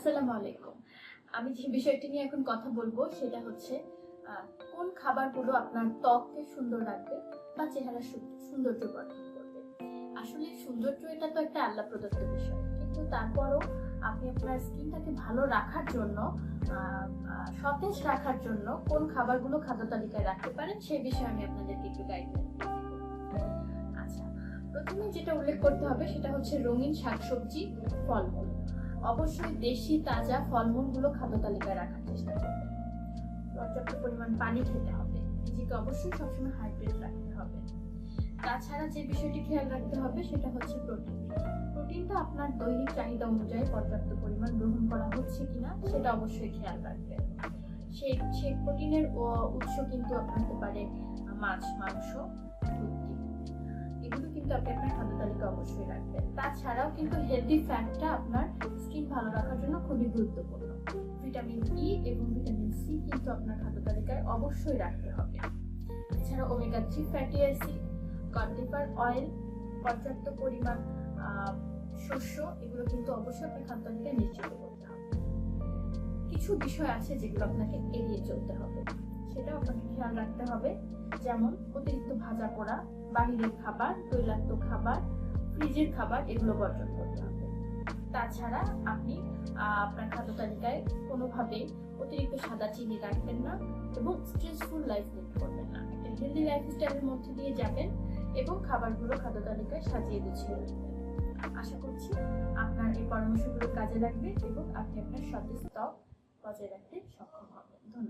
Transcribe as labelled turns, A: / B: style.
A: আসসালামু আলাইকুম। আমি যে বিষয়টি নিয়ে এখন কথা বলব, সেটা হচ্ছে কোন খাবারগুলো আপনার ত্বককে সুন্দর রাখবে বা চেহারা সু- সৌন্দর্য বর্ধন করবে। আসলে সৌন্দর্য এটা তো একটা আল্লাহ প্রদত্ত বিষয়। কিন্তু তারপরও আপনি আপনার স্কিনটাকে ভালো রাখার জন্য সতেজ রাখার জন্য কোন খাবারগুলো খাদ্য তালিকায় রাখতে পারেন সেই বিষয়ে আমি আপনাদেরকে একটু গাইডলাইন আচ্ছা প্রথমে যেটা উল্লেখ করতে হবে, সেটা হচ্ছে রঙিন শাকসবজি, ফলমূল। অবশ্যই দেশি তাজা ফলমূলগুলো খাদ্য তালিকায় রাখার চেষ্টা করবেন পর্যাপ্ত পরিমাণ পানি খেতে হবে। নিজেকে অবশ্যই সবসময় হাইড্রেট রাখতে হবে। তাছাড়া যে বিষয়টি খেয়াল রাখতে হবে সেটা হচ্ছে প্রোটিন প্রোটিনটা আপনার দৈনিক চাহিদা অনুযায়ী পর্যাপ্ত পরিমাণ গ্রহণ করা হচ্ছে কিনা সেটা অবশ্যই খেয়াল রাখবেন সেই সেই প্রোটিনের উৎস কিন্তু আপনার হতে পারে মাছ, মাংস এগুলো কিন্তু আপনি আপনার খাদ্য তালিকা তাছাড়াও কিন্তু হেলদি ফ্যাটটা আপনার স্কিন ভালো রাখার জন্য খুবই গুরুত্বপূর্ণ। ভিটামিন ই এবং ভিটামিন সি কিন্তু আপনার খাদ্য তালিকায় অবশ্যই রাখতে হবে। এছাড়া ওমেগা থ্রি ফ্যাটি অ্যাসিড কন্টিফার অয়েল পর্যাপ্ত পরিমাণ শস্য, এগুলো কিন্তু অবশ্যই আপনার খাদ্য তালিকায় নিশ্চিত করতে হবে। কিছু বিষয় আছে যেগুলো আপনাকে এড়িয়ে চলতে হবে। সেটাও আপনাকে খেয়াল রাখতে হবে। যেমন অতিরিক্ত ভাজা পোড়া, বাহিরের খাবার, তৈলাক্ত খাবার ফ্রিজের খাবার এগুলো বর্জন করতে হবে। তাছাড়া আপনি আপনার খাদ্য তালিকায় কোনোভাবে অতিরিক্ত সাদা চিনি রাখবেন না এবং স্ট্রেসফুল লাইফ লিড করবেন না। একটা হেলদি লাইফস্টাইলের মধ্যে দিয়ে যাবেন এবং খাবারগুলো খাদ্য তালিকায় সাজিয়ে গুছিয়ে রাখবেন। আশা করছি আপনার এই পরামর্শগুলো কাজে লাগবে এবং আপনি আপনার সতেজ ত্বক বজায় রাখতে সক্ষম হবেন। ধন্যবাদ।